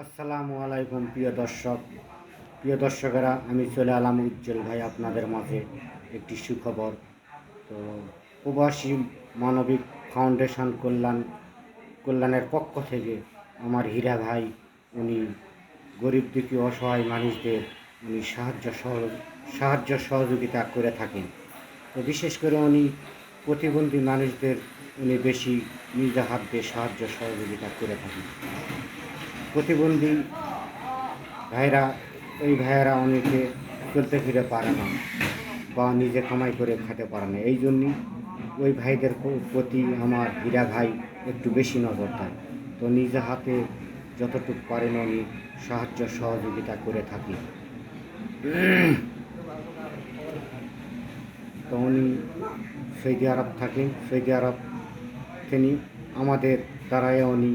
আসসালামু আলাইকুম, প্রিয় দর্শক। প্রিয় দর্শকেরা, আমি চলে এলাম উজ্জ্বল ভাই আপনাদের মাঝে একটি সুখবর। তো প্রবাসী মানবিক ফাউন্ডেশন কল্যাণ, কল্যাণের পক্ষ থেকে আমার হীরা ভাই, উনি গরিব দুঃখী অসহায় মানুষদের উনি সাহায্য সহ, সাহায্য সহযোগিতা করে থাকেন। তো বিশেষ করে উনি প্রতিবন্ধী মানুষদের উনি বেশি নিজ হাত দিয়ে সাহায্য সহযোগিতা করে থাকেন। প্রতিবন্ধী ভাইরা, এই ভাইয়েরা অনেকে চলতে ফিরে পারে না বা নিজে কামাই করে খেতে পারে না। এই জন্যই ওই ভাইদের প্রতি আমার হীরা ভাই একটু বেশি নজর দেয়। তো নিজে হাতে যতটুকু পারেন উনি সাহায্য, সহযোগিতা করে থাকি। তো উনি সৌদি আরব থাকেন। সৌদি আরব তিনি আমাদের দ্বারাই উনি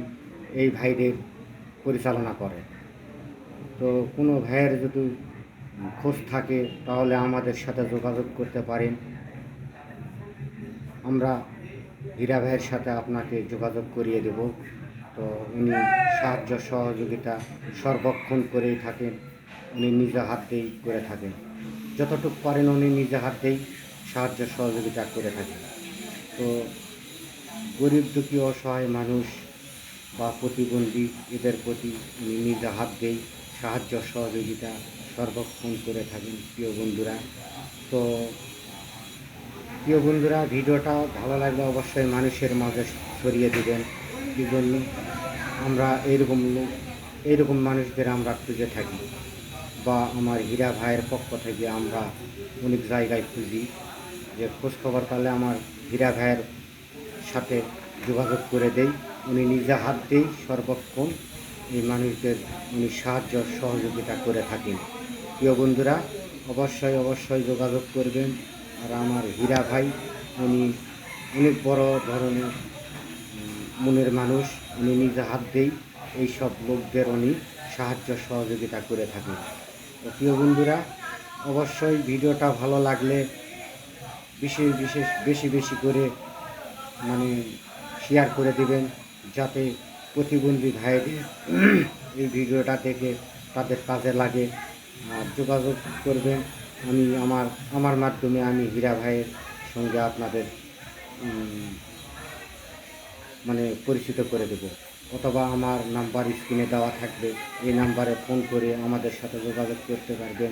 এই ভাইদের পরিচালনা করে। তো কোনো ভাইয়ের যদি খোঁজ থাকে, তাহলে আমাদের সাথে যোগাযোগ করতে পারেন। আমরা হীরা ভাইয়ের সাথে আপনাকে যোগাযোগ করিয়ে দেব। তো উনি সাহায্য সহযোগিতা সর্বক্ষণ করেই থাকেন। উনি নিজে হাতেই করে থাকেন। যতটুকু পারেন উনি নিজে হাতেই সাহায্য সহযোগিতা করে থাকেন। তো গরিব দুঃখী, অসহায় মানুষ বা প্রতিবন্ধী, এদের প্রতি নিজে হাত দেই, সাহায্য সহযোগিতা সর্বক্ষণ করে থাকেন প্রিয় বন্ধুরা। তো প্রিয় বন্ধুরা, ভিডিওটা ভালো লাগলে অবশ্যই মানুষের মাঝে ছড়িয়ে দেবেন। কি জন্য? আমরা এইরকম লোক এইরকম মানুষদের আমরা খুঁজে থাকি বা আমার হীরা ভাইয়ের পক্ষ থেকে আমরা অনেক জায়গায় খুঁজি যে খোঁজখবর পেলে আমার হীরা ভাইয়ের সাথে যোগাযোগ করে দেই। উনি নিজে হাত দিয়েই সর্বক্ষণ এই মানুষদের উনি সাহায্য সহযোগিতা করে থাকেন। প্রিয় বন্ধুরা, অবশ্যই অবশ্যই যোগাযোগ করবেন। আর আমার হীরা ভাই, উনি অনেক বড় ধরনের মনের মানুষ। উনি নিজে হাত দিয়েই এই সব লোকদের উনি সাহায্য সহযোগিতা করে থাকেন। তো প্রিয় বন্ধুরা, অবশ্যই ভিডিওটা ভালো লাগলে বিশেষ বিশেষ, বেশি বেশি করে মানে শেয়ার করে দিবেন। যাতে প্রতিবন্ধী ভাইদের এই ভিডিওটা দেখে তাদের কাজে লাগে। আর যোগাযোগ করবেন। আমি আমার আমার মাধ্যমে আমি হীরা ভাইয়ের সঙ্গে আপনাদের মানে পরিচিত করে দেব। অথবা আমার নাম্বার স্ক্রিনে দেওয়া থাকবে। এই নাম্বারে ফোন করে আমাদের সাথে যোগাযোগ করতে পারবেন।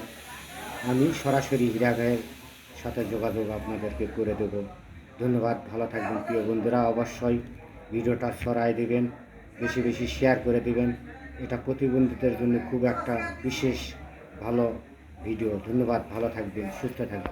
আমি সরাসরি হীরা ভাইয়ের সাথে যোগাযোগ আপনাদেরকে করে দেব। ধন্যবাদ। ভালো থাকবেন, প্রিয় বন্ধুরা। অবশ্যই ভিডিওটা সরায় দিবেন, বেশি বেশি শেয়ার করে দিবেন। এটা প্রতিবন্ধীদের জন্য খুব একটা বিশেষ ভালো ভিডিও ধন্যবাদ, ভালো থাকবেন, সুস্থ থাকবেন।